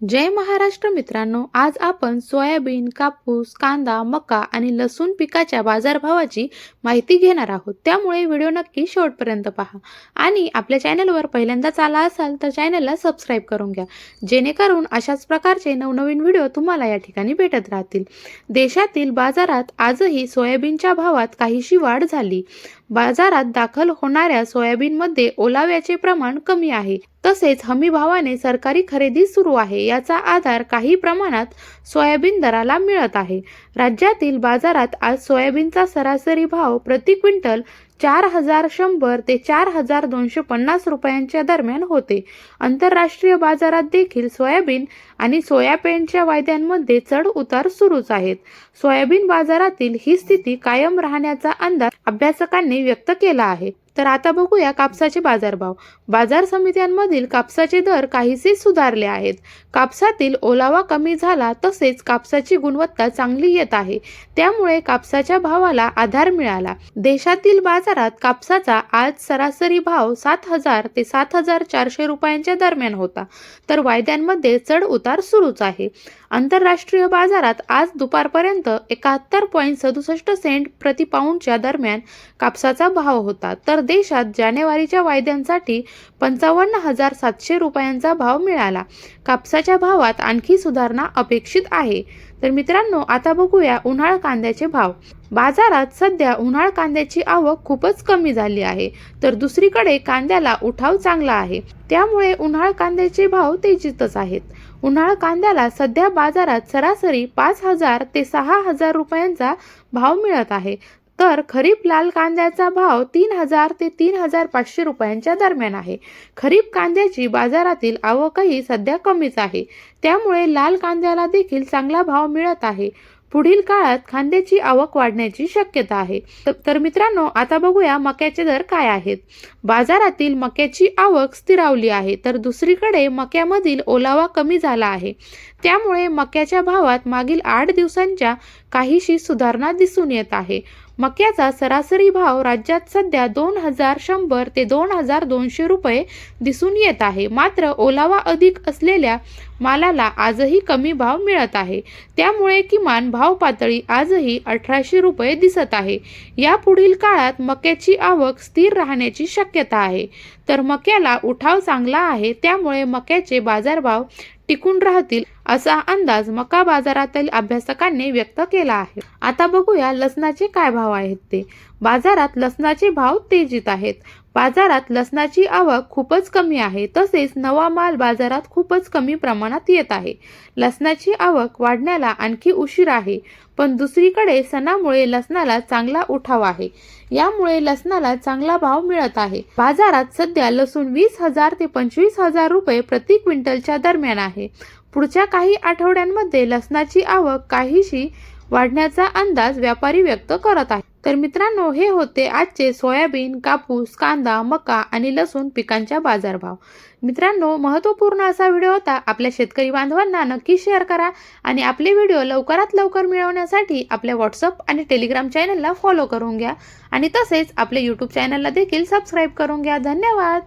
जय महाराष्ट्र मित्रांनो आज आपण सोयाबीन कापूस कांदा मका आणि लसूण पिकाच्या बाजारभावाची माहिती घेणार आहोत. त्यामुळे व्हिडिओ नक्की शेवटपर्यंत पहा. आणि आपल्या चॅनलवर पहिल्यांदाच आला असाल तर चॅनलला सबस्क्राईब करून घ्या. जेणेकरून अशाच प्रकारचे नवनवीन व्हिडिओ तुम्हाला या ठिकाणी भेटत राहतील. देशातील बाजारात आजही सोयाबीनच्या भावात काहीशी वाढ झाली. बाजारात दाखल होणाऱ्या सोयाबीनमध्ये ओलाव्याचे प्रमाण कमी आहे. तसेच हमी भावाने सरकारी खरेदी सुरू आहे. याचा आधार काही प्रमाणात सोयाबीन दराला मिळत आहे. राज्यातील बाजारात आज सोयाबीनचा सरासरी भाव प्रति क्विंटल चार हजार शंभर ते चार हजार दोनशे पन्नास रुपयांच्या दरम्यान होते. आंतरराष्ट्रीय बाजारात देखील सोयाबीन आणि सोयाबीनच्या वायद्यांमध्ये चढ उतार सुरूच आहेत. सोयाबीन बाजारातील ही स्थिती कायम राहण्याचा अंदाज अभ्यासकांनी व्यक्त केला आहे. तर आता बघूया कापसाचे बाजारभाव. बाजार समित्यांमधील कापसाचे दर काहीसे सुधारले आहेत. कापसातील ओलावा कमी झाला तसेच कापसाची गुणवत्ता चांगली येत आहे. त्यामुळे कापसाच्या भावाला आधार मिळाला. देशातील बाजारात कापसाचा आज सरासरी भाव सात हजार ते सात हजार चारशे रुपयांच्या दरम्यान होता. तर वायद्यांमध्ये चढ उतार सुरूच आहे. आंतरराष्ट्रीय बाजारात आज दुपारपर्यंत एकाहत्तर पॉईंट सदुसष्ट सेंट प्रति पाऊंडच्या दरम्यान कापसाचा भाव होता. तर देशात जानेवारीच्या वायद्यांसाठी पंचावन्न हजार सातशे रुपयांचा भाव मिळाला. कापसाच्या भावात आणखी सुधारणा अपेक्षित आहे. तर मित्रांनो आता बघूया उन्हाळ कांद्याचे भाव. बाजारात सध्या उन्हाळ कांद्याची आवक खूपच कमी झाली आहे. तर दुसरीकडे कांद्याला उठाव चांगला आहे. त्यामुळे उन्हाळ कांद्याचे भाव तेजीतच आहेत. उन्हाळ कांद्याला सध्या बाजारात सरासरी पाच हजार ते सहा हजार रुपयांचा भाव मिळत आहे. तर खरीप लाल कांद्याचा भाव तीन हजार ते तीन हजार पाचशे रुपयांच्या दरम्यान आहे. खरीप कांद्याची बाजारातील आवकही सध्या कमीच आहे. त्यामुळे लाल कांद्याला देखील चांगला भाव मिळत आहे. पुढील काळात कांद्याची आवक वाढण्याची शक्यता आहे. तर मित्रांनो आता बघूया मक्याचे दर काय आहेत. बाजारातील मक्याची आवक स्थिरावली आहे तर दुसरीकडे मक्यामधील ओलावा कमी झाला आहे. त्यामुळे मक्याच्या भावात मागील आठ दिवसांच्या काहीशी सुधारणा दिसून येत आहे. मक्याचा सरासरी भाव राज्यात सध्या दोन हजार शंभर ते दोन हजार दोनशे रुपये दिसून येत आहे. मात्र ओलावा अधिक असलेल्या मालाला आजही कमी भाव मिळत आहे. त्यामुळे किमान भाव पातळी आजही अठराशे रुपये दिसत आहे. यापुढील काळात मक्याची आवक स्थिर राहण्याची शक्यता आहे. तर मक्याला उठाव चांगला आहे त्यामुळे मक्याचे बाजारभाव टिकून राहतील असा अंदाज मका बाजारातील अभ्यासकांनी व्यक्त केला आहे. आता बघूया लसणाचे काय भाव आहेत ते. बाजारात लसणाचे भाव तेजीत आहेत. बाजारात लसणाची आवक खूपच कमी आहे तसेच नवा माल बाजारात खूपच कमी प्रमाणात येत आहे. लसणाची आवक वाढण्याला आणखी उशीर आहे पण दुसरीकडे सणामुळे लसणाला चांगला उठाव आहे. यामुळे लसणाला चांगला भाव मिळत आहे. बाजारात सध्या लसूण वीस हजार ते पंचवीस हजार रुपये प्रति क्विंटलच्या दरम्यान आहे. पुढच्या काही आठवड्यांमध्ये लसणाची आवक काहीशी वाढण्याचा अंदाज व्यापारी व्यक्त करत आहे तर मित्रांनो हे होते आजचे सोयाबीन कापूस कांदा मका आणि लसूण पिकांच्या बाजारभाव. मित्रांनो महत्त्वपूर्ण असा व्हिडिओ होता. आपल्या शेतकरी बांधवांना नक्की शेअर करा आणि आपले व्हिडिओ लवकरात लवकर मिळवण्यासाठी आपल्या व्हॉट्सअप आणि टेलिग्राम चॅनलला फॉलो करून घ्या. आणि तसेच आपले यूट्यूब चॅनलला देखील सबस्क्राईब करून घ्या. धन्यवाद!